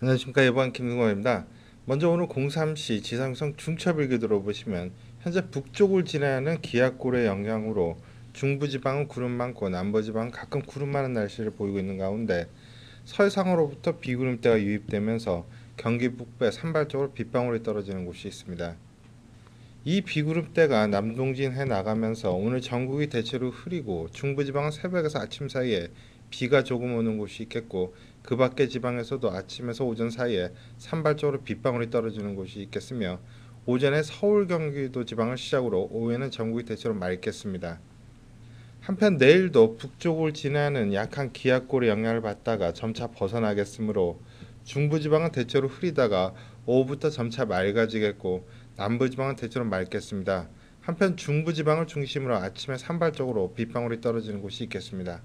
안녕하십니까 예보한 김승호입니다. 먼저 오늘 03시 지상성 중첩일기 들어보시면 현재 북쪽을 지나는 기압골의 영향으로 중부지방은 구름 많고 남부지방은 가끔 구름 많은 날씨를 보이고 있는 가운데 서해상으로부터 비구름대가 유입되면서 경기 북부에 산발적으로 빗방울이 떨어지는 곳이 있습니다. 이 비구름대가 남동진해 나가면서 오늘 전국이 대체로 흐리고 중부지방은 새벽에서 아침 사이에 비가 조금 오는 곳이 있겠고 그 밖의 지방에서도 아침에서 오전 사이에 산발적으로 빗방울이 떨어지는 곳이 있겠으며 오전에 서울 경기도 지방을 시작으로 오후에는 전국이 대체로 맑겠습니다. 한편 내일도 북쪽을 지나는 약한 기압골의 영향을 받다가 점차 벗어나겠으므로 중부지방은 대체로 흐리다가 오후부터 점차 맑아지겠고 남부지방은 대체로 맑겠습니다. 한편 중부지방을 중심으로 아침에 산발적으로 빗방울이 떨어지는 곳이 있겠습니다.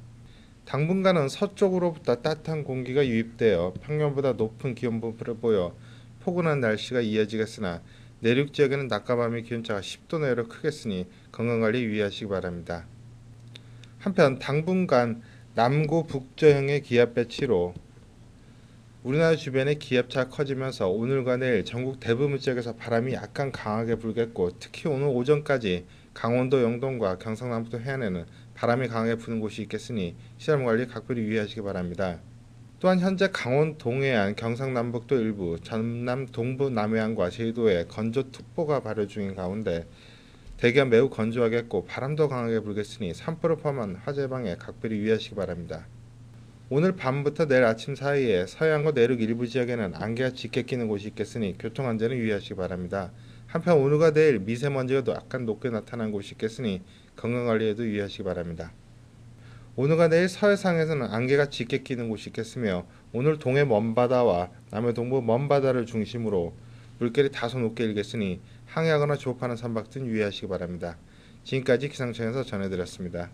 당분간은 서쪽으로부터 따뜻한 공기가 유입되어 평년보다 높은 기온 분포를 보여 포근한 날씨가 이어지겠으나 내륙 지역에는 낮과 밤의 기온차가 10도 내외로 크겠으니 건강관리 유의하시기 바랍니다. 한편 당분간 남구 북저형의 기압 배치로 우리나라 주변의 기압차가 커지면서 오늘과 내일 전국 대부분 지역에서 바람이 약간 강하게 불겠고 특히 오늘 오전까지 강원도 영동과 경상남도 해안에는 바람이 강하게 부는 곳이 있겠으니 시설 관리 각별히 유의하시기 바랍니다. 또한 현재 강원 동해안, 경상남북도 일부, 전남 동부 남해안과 제주도에 건조특보가 발효 중인 가운데 대기가 매우 건조하겠고 바람도 강하게 불겠으니 산불을 포함한 화재 방에 각별히 유의하시기 바랍니다. 오늘 밤부터 내일 아침 사이에 서해안과 내륙 일부 지역에는 안개가 짙게 끼는 곳이 있겠으니 교통 안전에 유의하시기 바랍니다. 한편 오늘과 내일 미세먼지가 약간 높게 나타난 곳이 있겠으니 건강관리에도 유의하시기 바랍니다. 오늘과 내일 서해상에서는 안개가 짙게 끼는 곳이 있겠으며 오늘 동해 먼바다와 남해 동부 먼바다를 중심으로 물결이 다소 높게 일겠으니 항해하거나 조업하는 선박 등 유의하시기 바랍니다. 지금까지 기상청에서 전해드렸습니다.